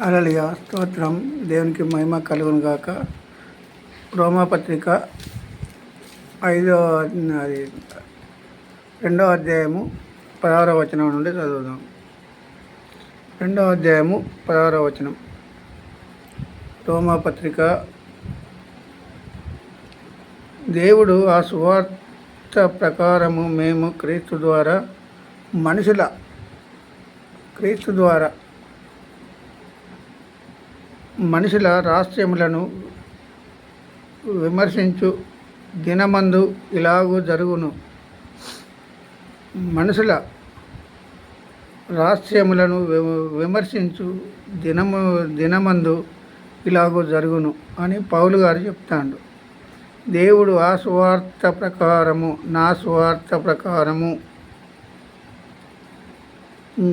అలలియ స్తోత్రం. దేవునికి మహిమ కలుగును గాక. రోమాపత్రిక ఐదో అది రెండవ అధ్యాయము పదహార వచనం నుండి చదువుదాం. రెండవ అధ్యాయము పదహార వచనం. రోమాపత్రిక దేవుడు ఆ సువార్త ప్రకారము మేము క్రీస్తు ద్వారా మనుషుల క్రీస్తు ద్వారా మనుషుల రహస్యములను విమర్శించు దినమందు ఇలాగూ జరుగును. మనుషుల రహస్యములను విమర్శించు దినము దినమందు ఇలాగూ జరుగును అని పౌలు గారు చెప్తాడు. దేవుడు ఆ సువార్త ప్రకారము నా సువార్త ప్రకారము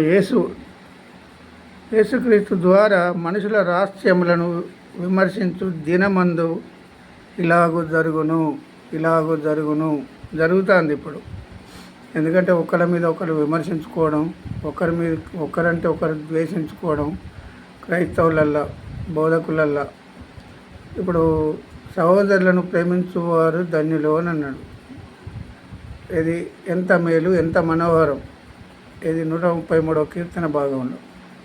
యేసు యేసుక్రీస్తు ద్వారా మనుషుల రహస్యములను విమర్శించు దినమందు ఇలాగూ జరుగును ఇలాగూ జరుగును జరుగుతుంది ఇప్పుడు. ఎందుకంటే ఒకరి మీద ఒకరు విమర్శించుకోవడం ఒకరి మీద ఒకరంటే ఒకరు ద్వేషించుకోవడం క్రైస్తవులల్లా బోధకులల్లా. ఇప్పుడు సహోదరులను ప్రేమించువారు ధన్యులు అని అన్నాడు. ఇది ఎంత మేలు ఎంత మనోహరం. ఇది నూట ముప్పై మూడవ కీర్తన భాగంలో.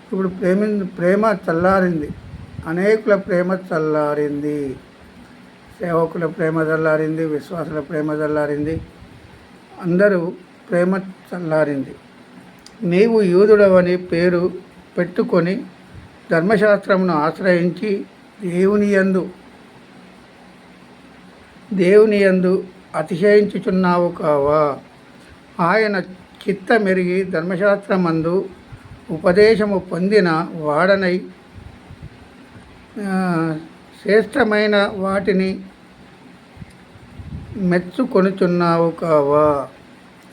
ఇప్పుడు ప్రేమి ప్రేమ చల్లారింది. అనేకుల ప్రేమ చల్లారింది. సేవకుల ప్రేమ చల్లారింది విశ్వాసుల ప్రేమ చల్లారింది. అందరూ ప్రేమ చల్లారింది. నీవు యూదుడవని పేరు పెట్టుకొని ధర్మశాస్త్రమును ఆశ్రయించి దేవుని యందు దేవుని యందు అతిశయించుచున్నావు కావా? ఆయన చిత్త మెరిగి ధర్మశాస్త్రమందు ఉపదేశము పొందిన వాడనై శ్రేష్టమైన వాటిని మెచ్చుకొనుచున్నావు కావా?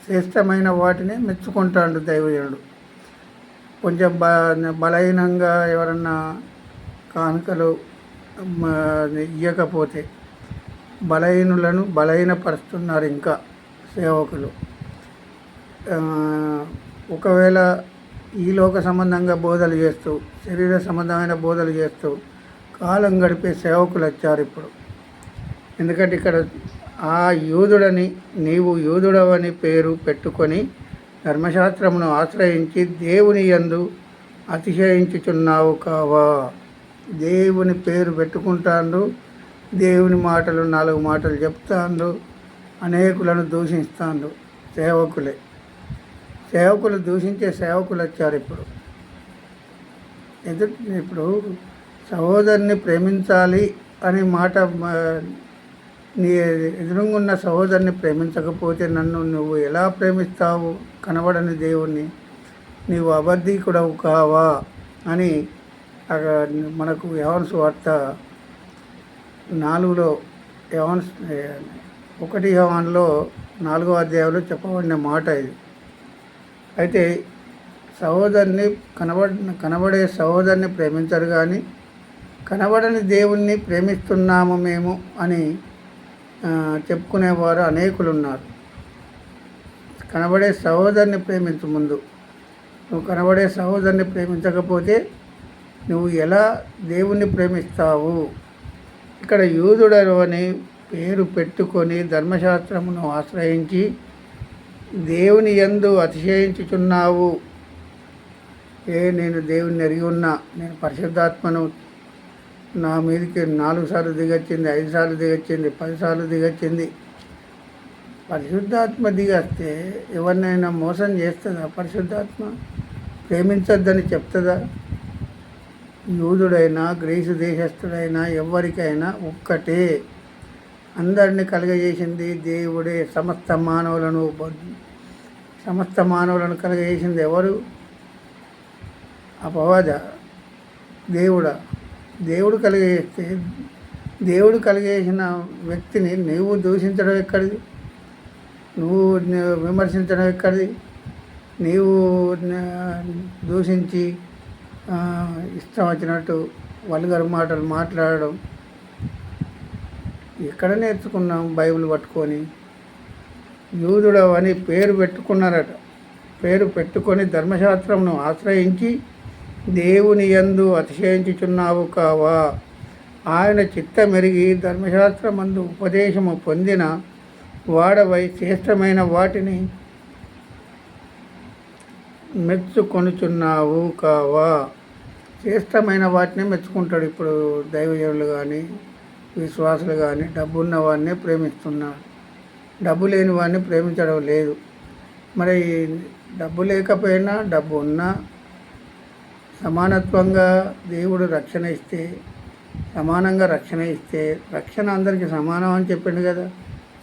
శ్రేష్టమైన వాటిని మెచ్చుకుంటాడు దైవజనుడు. కొంచెం బ బలహీనంగా ఎవరన్నా కానుకలు ఇవ్వకపోతే ఇయ్యకపోతే బలహీనులను బలహీనపరుస్తున్నారు ఇంకా సేవకులు. ఒకవేళ ఈ లోక సంబంధంగా బోధలు చేస్తూ శరీర సంబంధమైన బోధలు చేస్తూ కాలం గడిపే సేవకులు వచ్చారు ఇప్పుడు. ఎందుకంటే ఇక్కడ ఆ యూదుడని నీవు యూదుడవని పేరు పెట్టుకొని ధర్మశాస్త్రమును ఆశ్రయించి దేవుని యందు అతిశయించుచున్నావు కావా? దేవుని పేరు పెట్టుకుంటాండు దేవుని మాటలు నాలుగు మాటలు చెప్తాండు అనేకులను దూషిస్తాండు సేవకులే. సేవకులు దూషించే సేవకులు వచ్చారు ఇప్పుడు. ఎదురు ఇప్పుడు సహోదరుని ప్రేమించాలి అనే మాట నీ ఎదురుగున్న సహోదరుని ప్రేమించకపోతే నన్ను నువ్వు ఎలా ప్రేమిస్తావు? కనబడని దేవుణ్ణి. నీవు అబద్ధికుడవు కావా? అని మనకు యవన్స్ వార్త నాలుగులో యవన్స్ ఒకటి యవన్లో నాలుగో అధ్యాయంలో చెప్పబడిన మాట ఇది. అయితే సహోదరుని కనబడ కనబడే సహోదరుని ప్రేమించరు కానీ కనబడని దేవుణ్ణి ప్రేమిస్తున్నాము మేము అని చెప్పుకునేవారు అనేకులు ఉన్నారు కనబడే సహోదరుని ప్రేమించు ముందు నువ్వు కనబడే సహోదరుని ప్రేమించకపోతే నువ్వు ఎలా దేవుణ్ణి ప్రేమిస్తావు? ఇక్కడ యూదుడని అని పేరు పెట్టుకొని ధర్మశాస్త్రమును ఆశ్రయించి దేవుని ఎందు అతిశయించుచున్నావు. ఏ నేను దేవుని ఎరిగి ఉన్నా నేను పరిశుద్ధాత్మను నా మీదకి నాలుగు సార్లు దిగొచ్చింది ఐదు సార్లు దిగొచ్చింది పది సార్లు దిగొచ్చింది. పరిశుద్ధాత్మ దిగస్తే ఎవరినైనా మోసం చేస్తుందా? పరిశుద్ధాత్మ ప్రేమించొద్దని చెప్తుందా? యూదుడైనా గ్రీసు దేశస్థుడైనా ఎవరికైనా ఒక్కటే అందరిని కలుగజేసింది దేవుడే సమస్త మానవులను సమస్త మానవులను కలుగజేసింది ఎవరు? అపవాద దేవుడా. దేవుడు కలిగజేస్తే దేవుడు కలిగజేసిన వ్యక్తిని నువ్వు దూషించడం ఎక్కడిది? నువ్వు విమర్శించడం ఎక్కడిది? నీవు దూషించి ఇష్టం వచ్చినట్టు వల్గర్ మాటలు మాట్లాడడం ఎక్కడ నేర్చుకున్నాం బైబిల్ పట్టుకొని. యూదుడు అని పేరు పెట్టుకున్నారట. పేరు పెట్టుకొని ధర్మశాస్త్రంను ఆశ్రయించి దేవుని యందు అతిశయించుచున్నావు కావా? ఆయన చిత్తమెరిగి ధర్మశాస్త్రమందు ఉపదేశము పొందిన వాడవై శ్రేష్టమైన వాటిని మెచ్చుకొనుచున్నావు కావా? శ్రేష్టమైన వాటిని మెచ్చుకుంటాడు ఇప్పుడు దైవజనులు కానీ విశ్వాసులు కానీ డబ్బున్న వాడిని ప్రేమిస్తున్నారు. డబ్బు లేని వాడిని ప్రేమించడం లేదు. మరి డబ్బు లేకపోయినా డబ్బు ఉన్నా సమానత్వంగా దేవుడు రక్షణ ఇస్తే సమానంగా రక్షణ ఇస్తే రక్షణ అందరికీ సమానం అని చెప్పిండు కదా.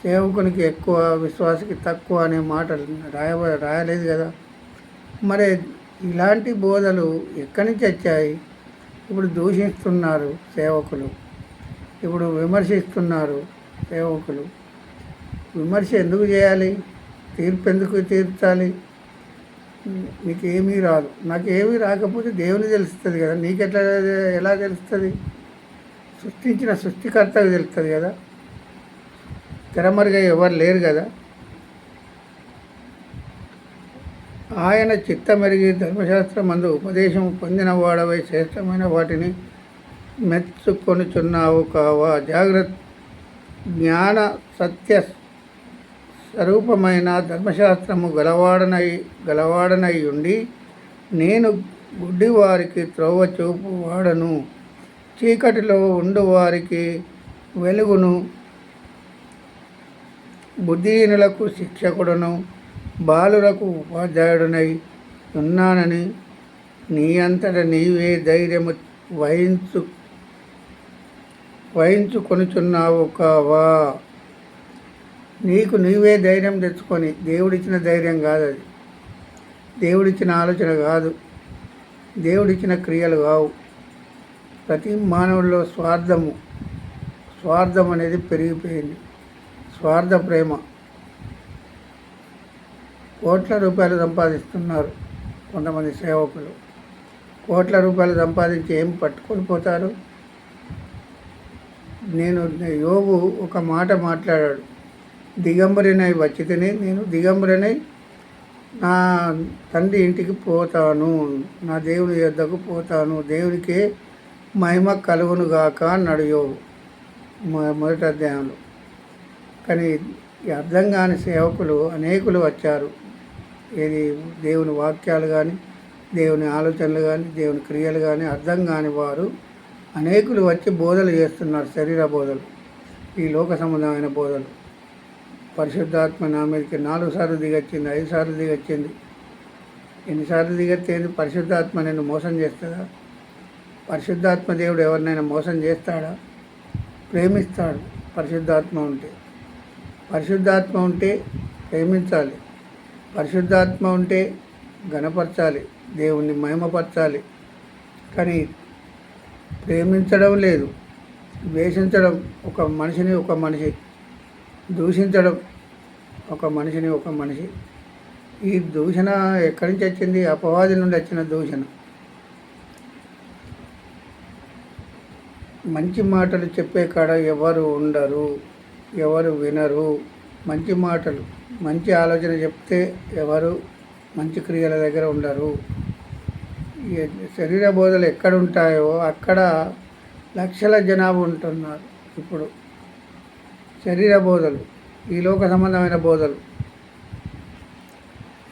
సేవకునికి ఎక్కువ విశ్వాసకి తక్కువ అనే మాటలు రాయ రాయలేదు కదా. మరి ఇలాంటి బోధలు ఎక్కడి నుంచి వచ్చాయి? ఇప్పుడు దూషిస్తున్నారు సేవకులు. ఇప్పుడు విమర్శిస్తున్నారు సేవకులు. విమర్శ ఎందుకు చేయాలి? తీర్పు ఎందుకు తీర్చాలి? నీకు ఏమీ రాదు. నాకు ఏమీ రాకపోతే దేవుని తెలుస్తుంది కదా. నీకెట్లా ఎలా తెలుస్తుంది? సృష్టించిన సృష్టికర్తకు తెలుస్తుంది కదా. తెరమరుగా ఎవరు లేరు కదా. ఆయన చిత్తమెరిగి ధర్మశాస్త్రం మందు ఉపదేశం పొందిన వాడవై శ్రేష్టమైన వాటిని మెచ్చుకొనుచున్నావు కావా? జాగ్రత్త. జ్ఞాన సత్య స్వరూపమైన ధర్మశాస్త్రము గలవాడనై గలవాడనై ఉండి నేను గుడ్డివారికి త్రోవ చూపు వాడను. చీకటిలో ఉండువారికి వెలుగును. బుద్ధిహీనులకు శిక్షకుడును. బాలులకు ఉపాధ్యాయుడునై ఉన్నానని నీ అంతట నీవే ధైర్యము వహించు వహించుకొనుచున్నావు కావా నీకు నీవే ధైర్యం తెచ్చుకొని దేవుడిచ్చిన ధైర్యం కాదు అది దేవుడిచ్చిన ఆలోచన కాదు. దేవుడిచ్చిన క్రియలు కావు. ప్రతి మానవుల్లో స్వార్థము స్వార్థం అనేది పెరిగిపోయింది. స్వార్థ ప్రేమ. కోట్ల రూపాయలు సంపాదిస్తున్నారు కొంతమంది సేవకులు. కోట్ల రూపాయలు సంపాదించి ఏం పట్టుకొని పోతారు? నేను యోగు ఒక మాట మాట్లాడాడు. దిగంబరినై వచ్చితేనే నేను దిగంబరినై నా తండ్రి ఇంటికి పోతాను నా దేవుని యొద్దకు పోతాను. దేవునికే మహిమ కలుగును గాక అన్నాడు యోగు మొదటి అధ్యాయంలో. కానీ అర్థం కాని సేవకులు అనేకులు వచ్చారు. ఏది దేవుని వాక్యాలు కానీ దేవుని ఆలోచనలు కానీ దేవుని క్రియలు కానీ అర్థం కాని వారు అనేకులు వచ్చి బోధలు చేస్తున్నారు శరీర బోధలు ఈ లోక సంబంధమైన బోధలు. పరిశుద్ధాత్మ నా మీదకి నాలుగు సార్లు దిగొచ్చింది ఐదు సార్లు దిగొచ్చింది. ఎన్నిసార్లు దిగొచ్చేది పరిశుద్ధాత్మ నేను మోసం చేస్తుందా? పరిశుద్ధాత్మ దేవుడు ఎవరినైనా మోసం చేస్తాడా? ప్రేమిస్తాడు పరిశుద్ధాత్మ ఉంటే. పరిశుద్ధాత్మ ఉంటే ప్రేమించాలి. పరిశుద్ధాత్మ ఉంటే గణపరచాలి దేవుణ్ణి మహిమపరచాలి. కానీ ప్రేమించడం లేదు. ద్వేషించడం ఒక మనిషిని ఒక మనిషి. దూషించడం ఒక మనిషిని ఒక మనిషి. ఈ దూషణ ఎక్కడి నుంచి వచ్చింది? అపవాది నుండి వచ్చిన దూషణ. మంచి మాటలు చెప్పే కాడ ఎవరు ఉండరు ఎవరు వినరు. మంచి మాటలు మంచి ఆలోచన చెప్తే ఎవరు మంచి క్రియల దగ్గర ఉండరు. శరీర బోధలు ఎక్కడ ఉంటాయో అక్కడ లక్షల జనాభా ఉంటున్నారు ఇప్పుడు. శరీర బోధలు ఈ లోక సంబంధమైన బోధలు.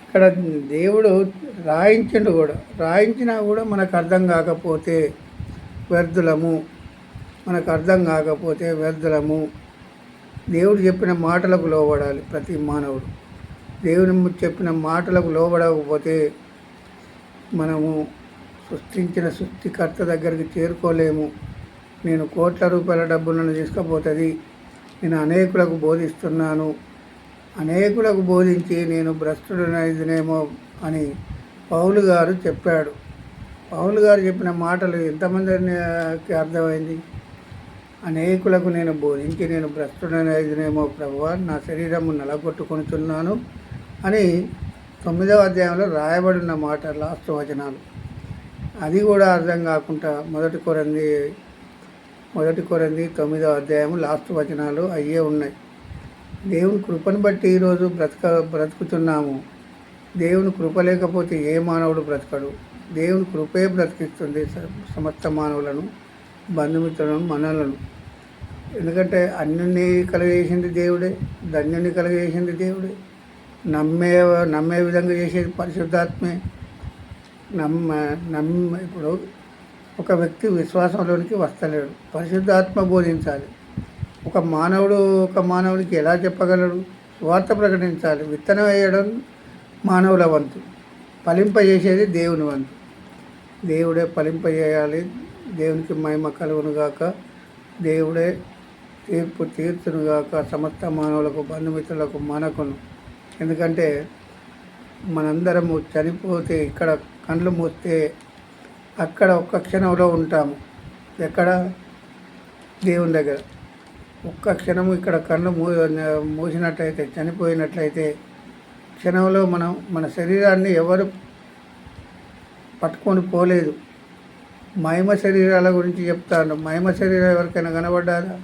ఇక్కడ దేవుడు రాయించిండు కూడా. రాయించినా కూడా మనకు అర్థం కాకపోతే వ్యర్థులము. మనకు అర్థం కాకపోతే వ్యర్థులము. దేవుడు చెప్పిన మాటలకు లోబడాలి ప్రతి మానవుడు. దేవుని చెప్పిన మాటలకు లోబడకపోతే మనము సృష్టించిన సృష్టికర్త దగ్గరికి చేరుకోలేము. నేను కోట్ల రూపాయల డబ్బులను తీసుకుపోతుంది. నేను అనేకులకు బోధిస్తున్నాను. అనేకులకు బోధించి నేను భ్రష్టుడనేదినేమో అని పౌలు గారు చెప్పాడు. పౌలు గారు చెప్పిన మాటలు ఎంతమందికి అర్థమైంది? అనేకులకు నేను బోధించి నేను భ్రష్టుడనేదినేమో ప్రభువ నా శరీరము నలగొట్టుకొనుచున్నాను అని తొమ్మిదవ అధ్యాయంలో రాయబడిన మాట లాస్ట్ వచనాలు. అది కూడా అర్థం కాకుండా మొదటి కొరంది మొదటి కొరంది తొమ్మిదో అధ్యాయం లాస్ట్ వచనాలు అయ్యే ఉన్నాయి. దేవుని కృపను బట్టి ఈరోజు బ్రతక బ్రతుకుతున్నాము. దేవుని కృప లేకపోతే ఏ మానవుడు బ్రతకడు? దేవుని కృపే బ్రతికిస్తుంది సమస్త మానవులను బంధుమిత్రులను మనలను. ఎందుకంటే అన్నిని కలగజేసింది దేవుడే ధన్యుని కలగజేసింది దేవుడే. నమ్మే నమ్మే విధంగా చేసేది పరిశుద్ధాత్మే. నమ్మ నమ్మ ఇప్పుడు ఒక వ్యక్తి విశ్వాసంలోనికి వస్తలేడు. పరిశుద్ధాత్మ బోధించాలి. ఒక మానవుడు ఒక మానవుడికి ఎలా చెప్పగలడు? వార్త ప్రకటించాలి. విత్తనం వేయడం మానవుల వంతు. ఫలింపజేసేది దేవుని వంతు. దేవుడే ఫలింపజేయాలి దేవునికి మహిమ కలుగునుగాక దేవుడే తీర్పు తీర్చునుగాక సమస్త మానవులకు బంధుమిత్రులకు మనకును. ఎందుకంటే మనందరము చనిపోతే ఇక్కడ కండ్లు మూస్తే అక్కడ ఒక్క క్షణంలో ఉంటాము. ఎక్కడ? దేవుని దగ్గర. ఒక్క క్షణము ఇక్కడ కళ్ళు మూ మూసినట్లయితే చనిపోయినట్లయితే క్షణంలో మనం మన శరీరాన్ని ఎవరు పట్టుకొని పోలేదు. మహిమ శరీరాల గురించి చెప్తాను. మహిమ శరీరం ఎవరికైనా కనబడ్డారా?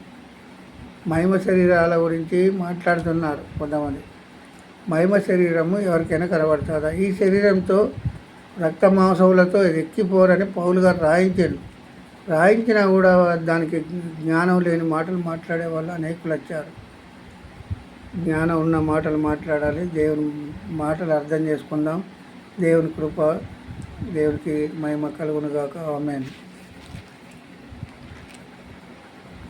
మహిమ శరీరాల గురించి మాట్లాడుతున్నారు కొంతమంది. మహిమ శరీరము ఎవరికైనా కనబడుతుందా? ఈ శరీరంతో రక్త మాంసములతో ఇది ఎక్కిపోరని పౌలు గారు రాయించాడు రాయించినా కూడా దానికి జ్ఞానం లేని మాటలు మాట్లాడే వాళ్ళు అనేకులు వచ్చారు. జ్ఞానం ఉన్న మాటలు మాట్లాడాలి. దేవుని మాటలు అర్థం చేసుకుందాం. దేవుని కృప దేవునికి మహిమ కలుగునుగాక. ఆమెన్.